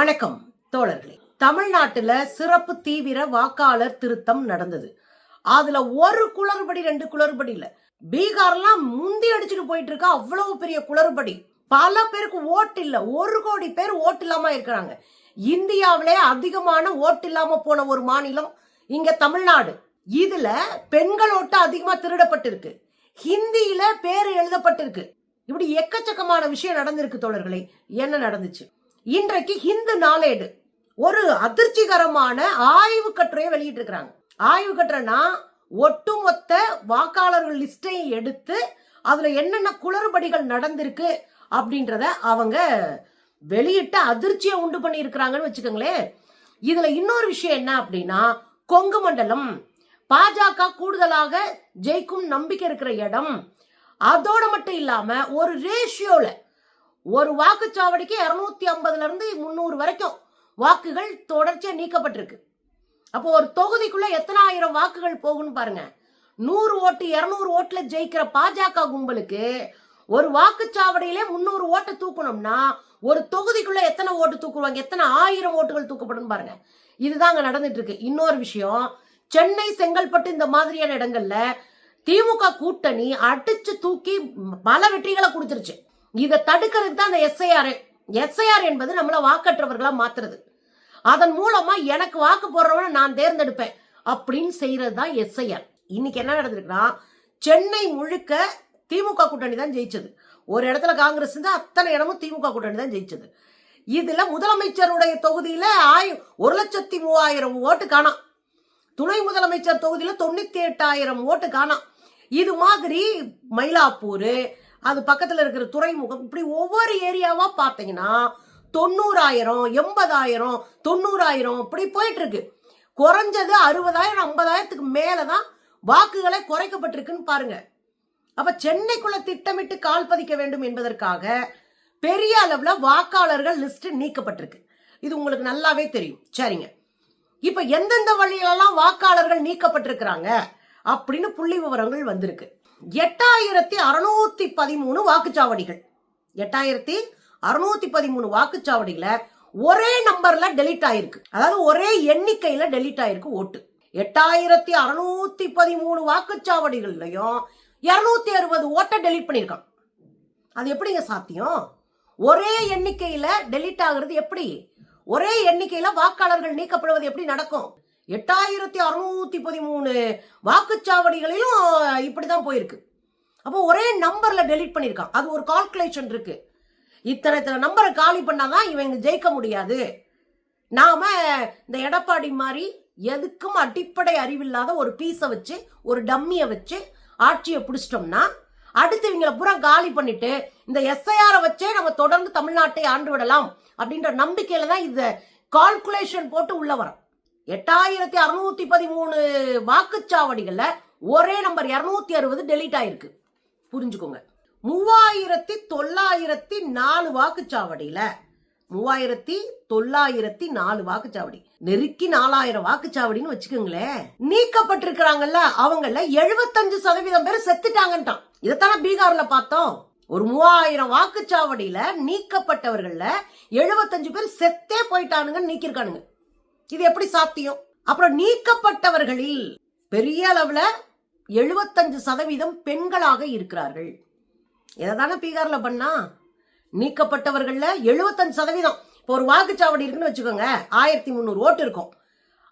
வணக்கம் தோழர்களே. தமிழ்நாட்டுல சிறப்பு தீவிர வாக்காளர் திருத்தம் நடந்தது. அதுல ஒரு குளறுபடி ரெண்டு குளறுபடி இல்ல. பீகார்லாம் முந்தி அடிச்சுட்டு போயிட்டு இருக்கா அவ்வளவு பெரிய குளறுபடி. பல பேருக்கு ஓட்டு இல்ல. ஒரு கோடி பேர் ஓட்டு இல்லாம இருக்கிறாங்க. இந்தியாவிலே அதிகமான ஓட்டு இல்லாம போன ஒரு மாநிலம் இங்க தமிழ்நாடு. இதுல பெண்கள் ஓட்டு அதிகமா திருடப்பட்டிருக்கு. ஹிந்தியில பேர் எழுதப்பட்டிருக்கு. இப்படி எக்கச்சக்கமான விஷயம் நடந்திருக்கு தோழர்களே. என்ன நடந்துச்சு? இன்றைக்கு ஹிந்து நாளேடு. ஒரு அதிர்ச்சிகரமான ஆய்வு கட்டுரையை வெளியிட்டு இருக்கிறாங்க ஆய்வு கட்டுரைனா ஒட்டுமொத்த வாக்காளர்கள் லிஸ்டையும் எடுத்து அதுல என்னென்ன குளறுபடிகள் நடந்திருக்கு அப்படின்றத அவங்க வெளியிட்ட அதிர்ச்சியை உண்டு பண்ணி இருக்கிறாங்கன்னு வச்சுக்கோங்களேன். இதுல இன்னொரு விஷயம் என்ன அப்படின்னா கொங்கு மண்டலம் பாஜக கூடுதலாக ஜெயிக்கும் நம்பிக்கை இருக்கிற இடம். அதோட மட்டும் இல்லாம ஒரு ரேஷியோல ஒரு வாக்குச்சாவடிக்கு இரநூத்தி ஐம்பதுல இருந்து முந்நூறு வரைக்கும் வாக்குகள் தொடர்ச்சியா நீக்கப்பட்டிருக்கு. அப்போ ஒரு தொகுதிக்குள்ள எத்தனை ஆயிரம் வாக்குகள் போகும்னு பாருங்க. நூறு ஓட்டு இரநூறு ஓட்டுல ஜெயிக்கிற பாஜக கும்பலுக்கு ஒரு வாக்குச்சாவடியிலே முந்நூறு ஓட்டை தூக்கணும்னா ஒரு தொகுதிக்குள்ள எத்தனை ஓட்டு தூக்குவாங்க? எத்தனை ஆயிரம் ஓட்டுகள் தூக்கப்படும் பாருங்க. இதுதாங்க நடந்துட்டு இருக்கு இன்னொரு விஷயம் சென்னை செங்கல்பட்டு இந்த மாதிரியான இடங்கள்ல திமுக கூட்டணி அடிச்சு தூக்கி பல வெற்றிகளை கொடுத்துருச்சு. இதை தடுக்கிறதுக்கு தான் அந்த எஸ்ஐஆர் எஸ்ஐஆர் என்பது நம்மளை வாக்கற்றவர்களா மாத்துறது. அதன் மூலமா எனக்கு வாக்கு போடுறவன நான் தேர்ந்தெடுப்பேன் அப்படின்னு செய்யறது தான் எஸ்ஐஆர் இன்னைக்கு என்ன நடந்திருக்குன்னா சென்னை முழுக்க திமுக கூட்டணி தான் ஜெயிச்சது. ஒரு இடத்துல காங்கிரஸ் இருந்தா அத்தனை இடமும் திமுக கூட்டணி தான் ஜெயிச்சது. இதுல முதலமைச்சருடைய தொகுதியில ஆயு ஒரு லட்சத்தி மூவாயிரம் ஓட்டு காணாம். துணை முதலமைச்சர் தொகுதியில தொண்ணூத்தி எட்டாயிரம் ஓட்டு காணாம். இது மாதிரி மயிலாப்பூர் அது பக்கத்தில் இருக்கிற துறைமுகம் இப்படி ஒவ்வொரு ஏரியாவாக பார்த்தீங்கன்னா தொண்ணூறாயிரம் எண்பதாயிரம் தொண்ணூறாயிரம் இப்படி போயிட்டு இருக்கு குறைஞ்சது அறுபதாயிரம் ஐம்பதாயிரத்துக்கு மேலே தான் வாக்குகளை குறைக்கப்பட்டிருக்குன்னு பாருங்க. அப்ப சென்னைக்குள்ள திட்டமிட்டு கால் பதிக்க வேண்டும் என்பதற்காக பெரிய அளவில் வாக்காளர்கள் லிஸ்ட் நீக்கப்பட்டிருக்கு. இது உங்களுக்கு நல்லாவே தெரியும். சரிங்க. இப்ப எந்தெந்த வழியிலெல்லாம் வாக்காளர்கள் நீக்கப்பட்டிருக்கிறாங்க அப்படின்னு புள்ளி விவரங்கள் வந்திருக்கு. எட்டாயிரத்தி அறுநூத்தி பதிமூணு வாக்குச்சாவடிகள். எட்டாயிரத்தி அறுநூத்தி பதிமூணு வாக்குச்சாவடிகள ஒரே நம்பர்ல டெலிட் ஆயிருக்கு. அதாவது ஒரே எண்ணிக்கையில டெலிட் ஆயிருக்கு ஓட்டு. எட்டாயிரத்தி அறுநூத்தி பதிமூணு வாக்குச்சாவடிகள்லயும் இருநூத்தி அறுபது ஓட்டை டெலிட் பண்ணியிருக்கான் அது எப்படிங்க சாத்தியம்? ஒரே எண்ணிக்கையில டெலிட் ஆகுறது எப்படி? ஒரே எண்ணிக்கையில வாக்காளர்கள் நீக்கப்படுவது எப்படி நடக்கும்? எட்டாயிரத்தி அறுநூத்தி பதிமூணு வாக்குச்சாவடிகளிலும் இப்படிதான் போயிருக்கு. அப்போ ஒரே நம்பர்ல டெலீட் பண்ணியிருக்கான் அது ஒரு கால்குலேஷன் இருக்கு. இத்தனை இத்தனை நம்பரை காலி பண்ணாதான் இவங்க ஜெயிக்க முடியாது. நாம இந்த எடப்பாடி மாதிரி எதுக்கும் அடிப்படை அறிவில்லாத ஒரு பீஸை வச்சு ஒரு டம்மியை வச்சு ஆட்சியை பிடிச்சிட்டோம்னா அடுத்து இவங்களை பூரா காலி பண்ணிட்டு இந்த எஸ்ஐஆரை வச்சே நம்ம தொடர்ந்து தமிழ்நாட்டை ஆண்டு விடலாம் அப்படின்ற நம்பிக்கையில தான் இந்த கால்குலேஷன் போட்டு உள்ள வரோம். எட்டாயிரத்தி அறுநூத்தி பதிமூணு வாக்குச்சாவடிகள்ல ஒரே நம்பர் இருநூத்தி அறுபது டெலீட் ஆயிருக்கு. புரிஞ்சுக்கோங்க. மூவாயிரத்தி தொள்ளாயிரத்தி நாலு வாக்குச்சாவடியில மூவாயிரத்தி தொள்ளாயிரத்தி நாலு வாக்குச்சாவடி. நெருக்கி நாலாயிரம் வாக்குச்சாவடின்னு வச்சுக்கோங்களேன். நீக்கப்பட்டிருக்கிறாங்கல்ல அவங்கள எழுபத்தஞ்சு சதவீதம் பேர் செத்துட்டாங்கன்ட்டான். இதைத்தானே பீகார்ல பார்த்தோம். ஒரு மூவாயிரம் வாக்குச்சாவடியில நீக்கப்பட்டவர்கள்ல எழுபத்தஞ்சு பேர் செத்தே போயிட்டானுங்கன்னு நீக்கிருக்கானுங்க இது எப்படி சாத்தியம்? அப்புறம் நீக்கப்பட்டவர்களில் பெரிய அளவுல எழுபத்தஞ்சு சதவீதம் பெண்களாக இருக்கிறார்கள். இதை தானே பீகார்ல பண்ணா? நீக்கப்பட்டவர்கள்ல எழுபத்தஞ்சு சதவீதம். இப்போ ஒரு வாக்குச்சாவடி இருக்குன்னு வச்சுக்கோங்க ஆயிரத்தி முந்நூறு ஓட்டு இருக்கும்.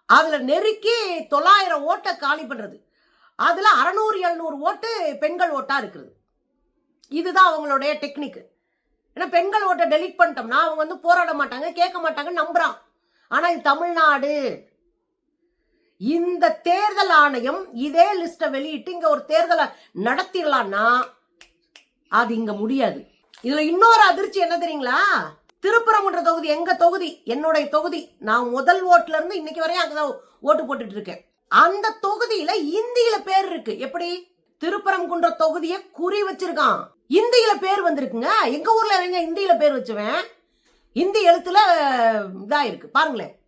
அதுல நெருக்கி தொள்ளாயிரம் ஓட்டை காலி பண்றது. அதுல அறநூறு எழுநூறு ஓட்டு பெண்கள் ஓட்டா இருக்குது இதுதான் அவங்களுடைய டெக்னிக். ஏன்னா பெண்கள் ஓட்டை டெலீட் பண்ணிட்டோம்னா அவங்க வந்து போராட மாட்டாங்க கேட்க மாட்டாங்க நம்புறான். ஆனால் இது தமிழ்நாடு இந்த தேர்தல் ஆணையம் இதே லிஸ்ட்டை வெளியிட்டு இங்கே ஒரு தேர்தலை நடத்திடலான்னா அது இங்கே முடியாது. இதில் இன்னொரு அதிர்ச்சி என்ன தெரியுங்களா? திருப்பரங்குன்ற தொகுதி எங்க தொகுதி? என்னுடைய தொகுதி. நான் முதல் ஓட்டுல இருந்து இன்னைக்கு வரையும் அங்கதான் ஓட்டு போட்டுட்டு இருக்கேன். அந்த தொகுதியில இந்தியில பேர் இருக்கு. எப்படி? திருப்பரங்குன்ற தொகுதியை குறி வச்சிருக்கான். இந்தியில பேர் வந்திருக்குங்க. எங்க ஊர்ல இருங்க இந்தியில பேர் வச்சுவேன்? இந்தி எழுத்துல இதா இருக்கு. பாருங்களேன்.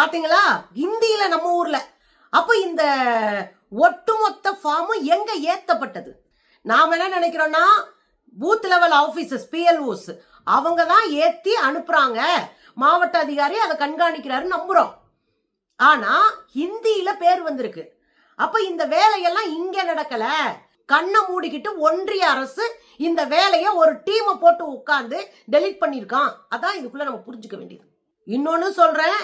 பாத்தீங்களா? இந்தியில நம்ம ஊர்ல. அப்ப இந்த ஒட்டுமொத்த ஃபார்மும் எங்க ஏத்தப்பட்டது? நாம என்ன நினைக்கிறோம்னா பூத் லெவல் ஆபீசர்ஸ் பிஎல்ஓஸ் அவங்க தான் ஏத்தி அனுப்புறாங்க. மாவட்ட அதிகாரி அதை கண்காணிக்கிறாரு நம்புறோம். ஆனா ஹிந்தியில பேர் வந்திருக்கு. அப்ப இந்த வேலையெல்லாம் இங்க நடக்கல. கண்ணை மூடிக்கிட்டு ஒன்றிய அரசு இந்த வேலையை ஒரு டீமை போட்டு உட்காந்து டெலீட் பண்ணியிருக்கான் அதான் இதுக்குள்ள நம்ம புரிஞ்சுக்க வேண்டியது. இன்னொன்று சொல்கிறேன்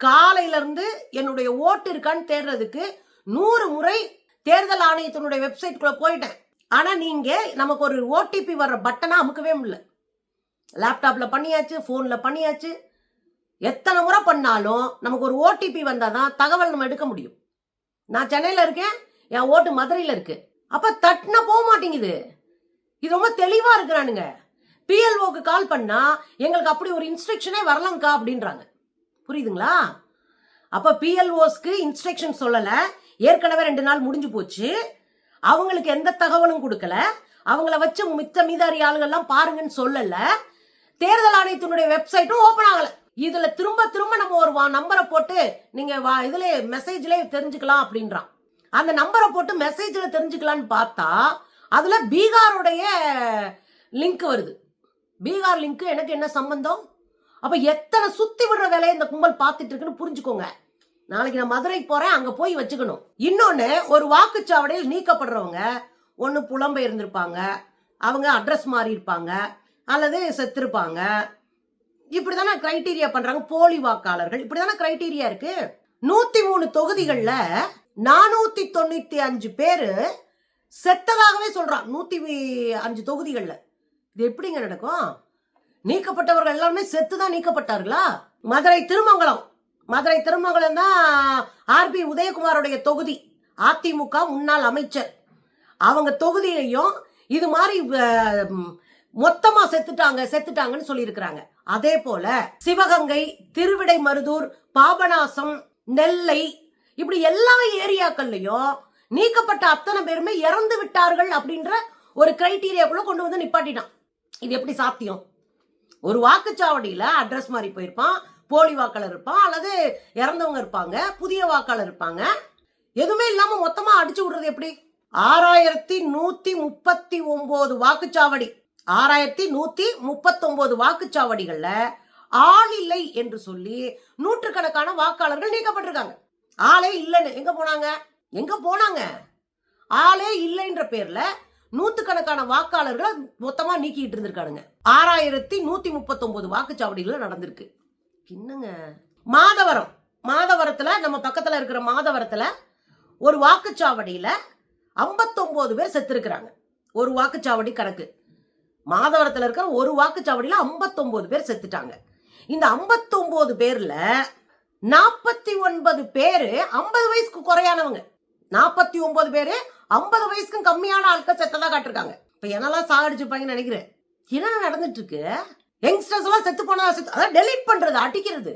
காலையிலேருந்து என்னுடைய ஓட்டு இருக்கான்னு தேடுறதுக்கு நூறு முறை தேர்தல் ஆணையத்தினுடைய வெப்சைட்குள்ளே போயிட்டேன். ஆனால் நீங்கள் நமக்கு ஒரு ஓடிபி வர்ற பட்டனை அமுக்கவே முடியல. லேப்டாப்பில் பண்ணியாச்சு ஃபோனில் பண்ணியாச்சு. எத்தனை முறை பண்ணாலும் நமக்கு ஒரு ஓடிபி வந்தால் தான் தகவல் நம்ம எடுக்க முடியும். நான் சென்னையில் இருக்கேன் என் ஓட்டு மதுரையில் இருக்குது அப்போ தட்டுனா போக மாட்டேங்குது. இது ரொம்ப தெளிவா இருக்கிறானுங்க. பிஎல்ஓக்கு கால் பண்ணா எங்களுக்கு அப்படி ஒரு இன்ஸ்ட்ரக்ஷனே வரலங்கக்கா அப்படின்றாங்க. புரியுதுங்களா? அப்ப பிஎல்ஓஸ்க்கு இன்ஸ்ட்ரக்ஷன் சொல்லல. ஏற்கனவே ரெண்டு நாள் முடிஞ்சு போச்சு. அவங்களுக்கு எந்த தகவலும் கொடுக்கல. அவங்கள வச்சு மித்த மீதாரி ஆளுங்கள்லாம் பாருங்கன்னு சொல்லல. தேர்தல் ஆணையத்தினுடைய வெப்சைட்டும் ஓபன் ஆகல. இதுல திரும்ப திரும்ப நம்ம ஒரு நம்பரை போட்டு நீங்க வா- இதுல மெசேஜ்ல தெரிஞ்சுக்கலாம் அப்படின்றான். அந்த நம்பரை போட்டு மெசேஜ்ல தெரிஞ்சுக்கலாம்னு பார்த்தா அதுல பீகாருடைய லிங்க் வருது. பீகார் லிங்க் எனக்கு என்ன சம்பந்தம்? அப்ப எத்தனை சுத்தி விடுற வேலையை இந்த கும்பல் பார்த்துட்டு இருக்குன்னு புரிஞ்சுக்கோங்க. நாளைக்கு நான் மதுரை போறேன் அங்க போய் வச்சுக்கணும். இன்னொன்னு ஒரு வாக்குச்சாவடியில் நீக்கப்படுறவங்க ஒன்று புலம்பெயர்ந்திருப்பாங்க அவங்க அட்ரஸ் மாறி இருப்பாங்க அல்லது செத்திருப்பாங்க. இப்படிதானே கிரைட்டீரியா பண்றாங்க போலி வாக்காளர்கள். இப்படி தானே கிரைட்டீரியா இருக்கு. நூத்தி மூணு தொகுதிகளில் நானூத்தி தொண்ணூத்தி அஞ்சு பேரு செத்ததாகவே சொல்கிறான் நூற்றி அஞ்சு தொகுதிகளில். இது எப்படிங்க நடக்கும்? நீக்கப்பட்டவர்கள் எல்லாருமே செத்து தான் நீக்கப்பட்டார்களா? மதுரை திருமங்கலம். மதுரை திருமங்கலம் தான் ஆர்பி உதயகுமாரோடைய தொகுதி. அதிமுக முன்னாள் அமைச்சர். அவங்க தொகுதியிலையும் இது மாதிரி மொத்தமா செத்துட்டாங்க செத்துட்டாங்கன்னு சொல்லியிருக்கிறாங்க. அதே போல சிவகங்கை திருவிடைமருதூர் பாபநாசம் நெல்லை இப்படி எல்லா ஏரியாக்கள்லையும் நீக்கப்பட்ட அத்தனை பேருமே இறந்து விட்டார்கள் அப்படின்ற ஒரு கிரைட்டீரியாக்குள்ள கொண்டு வந்து நிப்பாட்டிட்டான். இது எப்படி சாத்தியம்? ஒரு வாக்குச்சாவடியில அட்ரஸ் மாறி போயிருப்பான் போலி வாக்காளர் இருப்பான் அல்லது இறந்தவங்க இருப்பாங்க புதிய வாக்காளர் இருப்பாங்க. எதுவுமே இல்லாம மொத்தமா அடிச்சு விடுறது எப்படி? ஆறாயிரத்தி நூத்தி முப்பத்தி ஒன்பது வாக்குச்சாவடி. ஆறாயிரத்தி நூத்தி முப்பத்தி ஒன்பது வாக்குச்சாவடிகள்ல ஆள் இல்லை என்று சொல்லி நூற்றுக்கணக்கான வாக்காளர்கள் நீக்கப்பட்டிருக்காங்க. ஆளே இல்லைன்னு எங்க போனாங்க? எங்க போனாங்க? ஆளே இல்லைன்ற பேர்ல நூத்துக்கணக்கான வாக்காளர்களை மொத்தமா நீக்கிட்டு இருந்திருக்கானுங்க. ஆறாயிரத்தி நூத்தி முப்பத்தொன்பது வாக்குச்சாவடிகள் நடந்திருக்கு. என்னங்க மாதவரம். மாதவரத்துல நம்ம பக்கத்துல இருக்கிற மாதவரத்துல ஒரு வாக்குச்சாவடியில 59 பேர் செத்துருக்கிறாங்க. ஒரு வாக்குச்சாவடி கணக்கு. மாதவரத்துல இருக்கிற ஒரு வாக்குச்சாவடியில 59 பேர் செத்துட்டாங்க. இந்த 59 பேர்ல நாற்பத்தி ஒன்பது பேரு ஐம்பது வயசுக்கு குறையானவங்க. நாற்பத்தி ஒன்பது பேரு ஐம்பது வயசுக்கும் கம்மியான ஆட்கள் செத்ததா காட்டிருக்காங்க. இப்ப என்னெல்லாம் சாகடிச்சிருப்பாங்கன்னு நினைக்கிறேன். என்ன நடந்துட்டு இருக்கு யங்ஸ்டர்ஸ் எல்லாம் செத்து போனதா செத்து அதான் டெலீட் பண்றது அடிக்கிறது.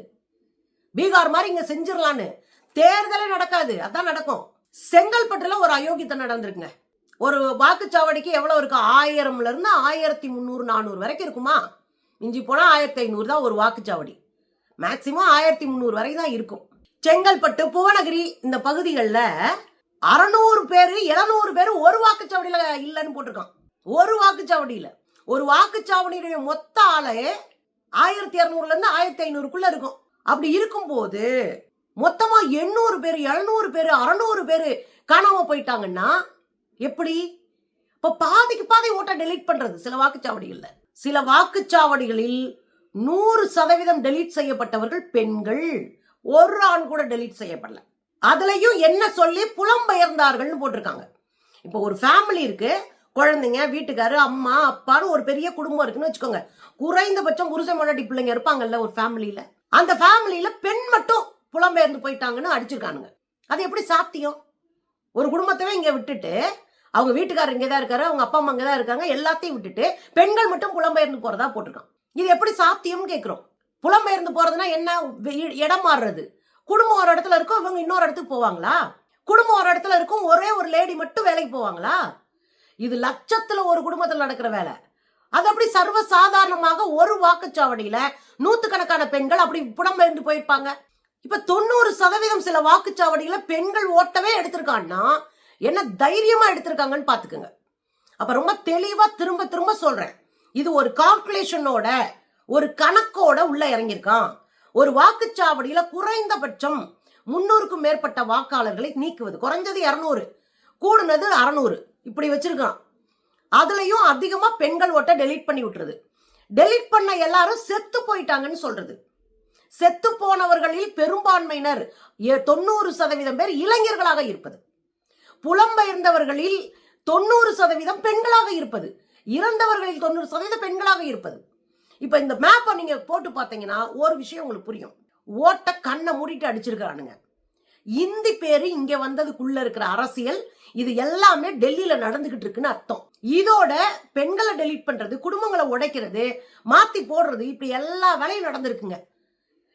பீகார் மாதிரி இங்க செஞ்சிடலான்னு. தேர்தலே நடக்காது அதான் நடக்கும். செங்கல்பட்டுல ஒரு அயோக்கியத்தனம் நடந்திருக்குங்க. ஒரு வாக்குச்சாவடிக்கு எவ்வளவு இருக்கு? ஆயிரம்ல இருந்து ஆயிரத்தி முந்நூறு நானூறு வரைக்கும் இருக்குமா? மிஞ்சி போனா ஆயிரத்தி ஐநூறு தான் ஒரு வாக்குச்சாவடி. மேக்சிமம் ஆயிரத்தி முந்நூறு வரைக்கும் தான் இருக்கும். செங்கல்பட்டு புவனகிரி இந்த பகுதிகளில் அறநூறு பேர் எழுநூறு பேர் ஒரு வாக்குச்சாவடியில் இல்லைன்னு போட்டிருக்கான். ஒரு வாக்குச்சாவடியில். ஒரு வாக்குச்சாவடியுடைய மொத்த ஆளே ஆயிரத்தி இரநூறுலேருந்து ஆயிரத்தி ஐநூறுக்குள்ளே இருக்கும். அப்படி இருக்கும்போது மொத்தமாக எண்ணூறு பேர் எழுநூறு பேர் அறநூறு பேர் காணாமல் போயிட்டாங்கன்னா எப்படி? இப்போ பாதிக்கு பாதி ஓட்டை டெலீட் பண்ணுறது சில வாக்குச்சாவடிகளில். சில வாக்குச்சாவடிகளில் நூறு சதவீதம் டெலீட் செய்யப்பட்டவர்கள் பெண்கள். ஒரு ஆண் கூட டெலீட் செய்யப்படல. அதுலயும் என்ன சொல்லி புலம்பெயர்ந்தார்கள்னு போட்டிருக்காங்க. இப்போ ஒரு ஃபேமிலி இருக்கு குழந்தைங்க வீட்டுக்காரு அம்மா அப்பான்னு ஒரு பெரிய குடும்பம் இருக்குன்னு வச்சுக்கோங்க. குறைந்தபட்சம் புருஷன் முன்னாடி பிள்ளைங்க இருப்பாங்கல்ல ஒரு ஃபேமிலியில அந்த ஃபேமிலியில பெண் மட்டும் புலம்பெயர்ந்து போயிட்டாங்கன்னு அடிச்சிருக்கானுங்க. அது எப்படி சாத்தியம்? ஒரு குடும்பத்தவே இங்க விட்டுட்டு அவங்க வீட்டுக்காரர் இங்கே தான் இருக்காரு அவங்க அப்பா அம்மா இங்கே தான் இருக்காங்க எல்லாத்தையும் விட்டுட்டு பெண்கள் மட்டும் புலம்பெயர்ந்து போறதா போட்டிருக்கான். இது எப்படி சாத்தியம்னு கேட்குறோம் புலம்பெயர்ந்து போறதுனா என்ன வெ- இடம் மாறுறது. குடும்பம் ஒரு இடத்துல இருக்கும் இவங்க இன்னொரு இடத்துக்கு போவாங்களா? குடும்பம் ஒரு இடத்துல இருக்கும் ஒரே ஒரு லேடி மட்டும் வேலைக்கு போவாங்களா? இது லட்சத்துல ஒரு குடும்பத்தில் நடக்கிற வேலை. அது அப்படி சர்வ சாதாரணமாக ஒரு வாக்குச்சாவடியில நூத்துக்கணக்கான பெண்கள் அப்படி புடம்பெயர்ந்து போயிருப்பாங்க. இப்ப தொண்ணூறு சதவீதம் சில வாக்குச்சாவடியில பெண்கள் ஓட்டவே எடுத்திருக்கான்னா என்ன தைரியமா எடுத்திருக்காங்கன்னு பாத்துக்கோங்க. அப்ப ரொம்ப தெளிவா திரும்ப திரும்ப சொல்றேன். இது ஒரு கால்குலேஷனோட ஒரு கணக்கோட உள்ள இறங்கியிருக்கான். ஒரு வாக்குச்சாவடியில குறைந்தபட்சம் முன்னூறுக்கும் மேற்பட்ட வாக்காளர்களை நீக்குவது. குறைஞ்சது இரநூறு கூடுனது அறநூறு. இப்படி வச்சிருக்கான் அதுலயும் அதிகமா பெண்கள் ஓட்ட டெலீட் பண்ணி விட்டுறது டெலீட் பண்ண எல்லாரும் செத்து போயிட்டாங்கன்னு சொல்றது. செத்து போனவர்களில் பெரும்பான்மையினர் தொண்ணூறு சதவீதம் பேர் இளைஞர்களாக இருப்பது. புலம்பெயர்ந்தவர்களில் தொண்ணூறு சதவீதம் பெண்களாக இருப்பது. இறந்தவர்களில் தொண்ணூறு சதவீதம் பெண்களாக இருப்பது. இப்போ இந்த மேப்பை நீங்கள் போட்டு பார்த்தீங்கன்னா ஒரு விஷயம் உங்களுக்கு புரியும். ஓட்ட கண்ணை மூடிட்டு அடிச்சிருக்கிறானுங்க. இந்தி பேர் இங்கே வந்ததுக்குள்ளே இருக்கிற அரசியல் இது எல்லாமே டெல்லியில் நடந்துக்கிட்டு இருக்குன்னு அர்த்தம். இதோட பெண்களை டெலீட் பண்ணுறது குடும்பங்களை உடைக்கிறது மாற்றி போடுறது இப்படி எல்லா வேலையும் நடந்திருக்குங்க.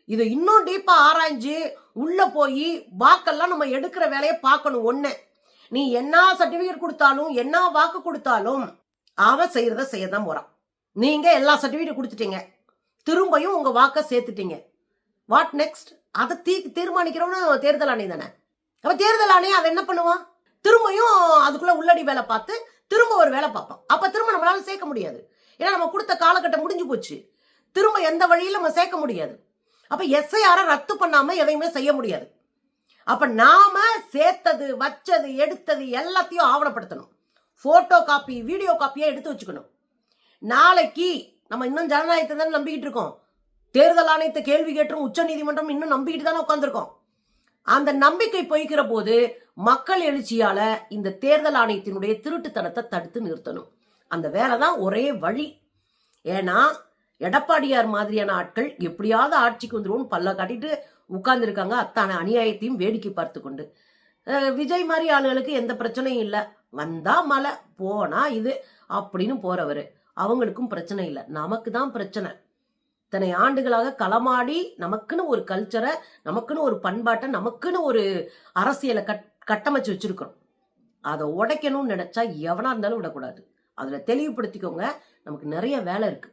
இது இன்னும் டீப்பாக ஆராய்ஞ்சு உள்ளே போய் வாக்கெல்லாம் நம்ம எடுக்கிற வேலையை பார்க்கணும் ஒன்று நீ என்ன சர்டிஃபிகேட் கொடுத்தாலும் என்ன வாக்கு கொடுத்தாலும் அவன் செய்கிறத செய்ய தான் போகிறான் நீங்கள் எல்லா சர்டிஃபிகேட்டும் கொடுத்துட்டீங்க. திரும்பியும் உங்கள் வாக்கை சேர்த்துட்டீங்க. வாட் நெக்ஸ்ட் அதை தீ தீர்மானிக்கிறவனும் தேர்தல் ஆணையம் தானே? அப்போ தேர்தல் ஆணையம் அதை என்ன பண்ணுவான் திரும்பியும் அதுக்குள்ளே உள்ளடி வேலை பார்த்து திரும்ப ஒரு வேலை பார்ப்போம் அப்போ திரும்ப நம்மளால சேர்க்க முடியாது. ஏன்னா நம்ம கொடுத்த காலகட்டம் முடிஞ்சு போச்சு. திரும்ப எந்த வழியிலும் நம்ம சேர்க்க முடியாது. அப்போ எஸ்ஐஆரை ரத்து பண்ணாமல் எதையுமே செய்ய முடியாது. அப்போ நாம சேர்த்தது வச்சது எடுத்தது எல்லாத்தையும் ஆவணப்படுத்தணும். ஃபோட்டோ காப்பி வீடியோ காப்பியாக எடுத்து வச்சுக்கணும். நாளைக்கு நம்ம இன்னும் ஜனநாயகத்தை தானே நம்பிக்கிட்டு இருக்கோம். தேர்தல் ஆணையத்தை கேள்வி கேட்டும் உச்ச நீதிமன்றம் இன்னும் நம்பிக்கிட்டு தானே உட்காந்துருக்கோம் அந்த நம்பிக்கை பொய்க்கிற போது மக்கள் எழுச்சியால இந்த தேர்தல் ஆணையத்தினுடைய திருட்டுத்தனத்தை தடுத்து நிறுத்தணும். அந்த வேலை தான் ஒரே வழி. ஏன்னா எடப்பாடியார் மாதிரியான ஆட்கள் எப்படியாவது ஆட்சிக்கு வந்துருவோம்னு பல்ல காட்டிட்டு உட்கார்ந்துருக்காங்க. அத்தான அநியாயத்தையும் வேடிக்கை பார்த்து கொண்டு. விஜய் மாதிரி ஆளுகளுக்கு எந்த பிரச்சனையும் இல்லை. வந்தா மழை போனா இது அப்படின்னு போறவர். அவங்களுக்கும் பிரச்சனை இல்லை. நமக்கு தான் பிரச்சனை. இத்தனை ஆண்டுகளாக களமாடி நமக்குன்னு ஒரு கல்ச்சரை நமக்குன்னு ஒரு பண்பாட்டை நமக்குன்னு ஒரு அரசியலை கட் கட்டமைச்சு வச்சிருக்கிறோம். அதை உடைக்கணும்னு நினைச்சா எவனா இருந்தாலும் விடக்கூடாது. அதில் தெளிவுபடுத்திக்கோங்க. நமக்கு நிறைய வேலை இருக்கு.